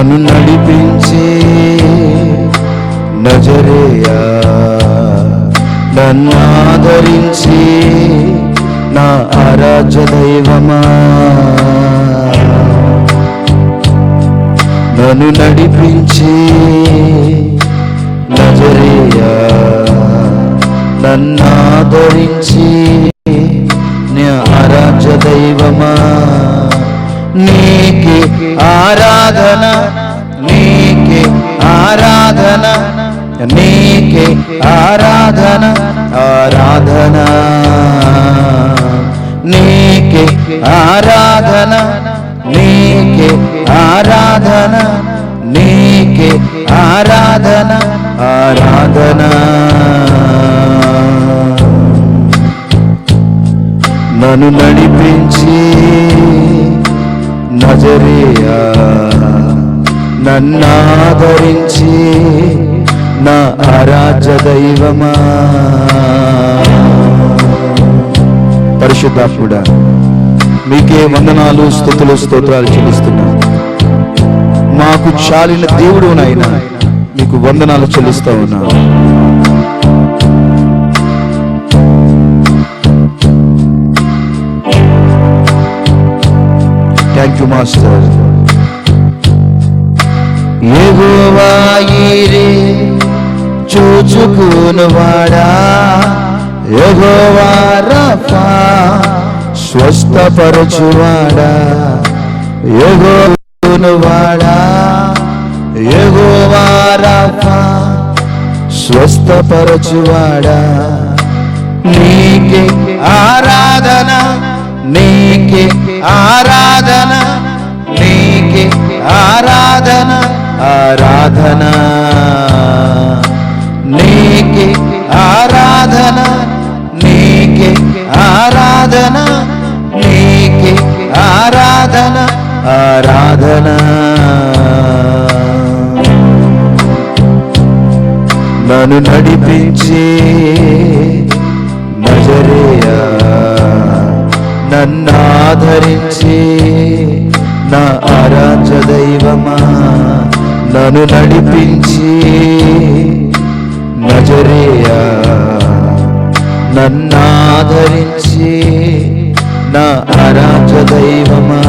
నన్ను నడిపించే నజరేయా. నన్ను ఆదరించి నా ఆరాధ్య దైవమా. నన్ను నడిపించి నజరేయా. నన్ను ఆదరించి నా ఆరాధ్య దైవమా. నీకే ఆరాధన నీకే ఆరాధన నీకే ఆరాధన ఆరాధన. నీకే ఆరాధన నీకే ఆరాధన నీకే ఆరాధన ఆరాధన. నన్ను నడిపించే నజరియా. నన్నాదరించి నా ఆరాధ్య దైవమా పరిశుద్ధాత్ముడా మీకే వందనాలు స్థుతులు స్తోత్రాలు చెల్లిస్తున్నా. మాకు చాలిన దేవుడు నాయన మీకు వందనాలు చెల్లిస్తా ఉన్నా. Thank you master Jehovah Jireh చూచుకునువాడా? Jehovah Rapha స్వస్థపరచువాడా? యెహోవాడా యెహోవా రఫా స్వస్థపరచువాడా? నీకే ఆరాధన నీ నీకే ఆరాధన నీకే ఆరాధన ఆరాధన. నీకే ఆరాధన నీకే ఆరాధన నీకే ఆరాధన ఆరాధన. నన్ను నడిపించే నజరేయా. ఆదరించి నా ఆరాధ్య దైవమా నన్ను నడిపించి నజరేయా. నన్ను నా ఆరాధ్య దైవమా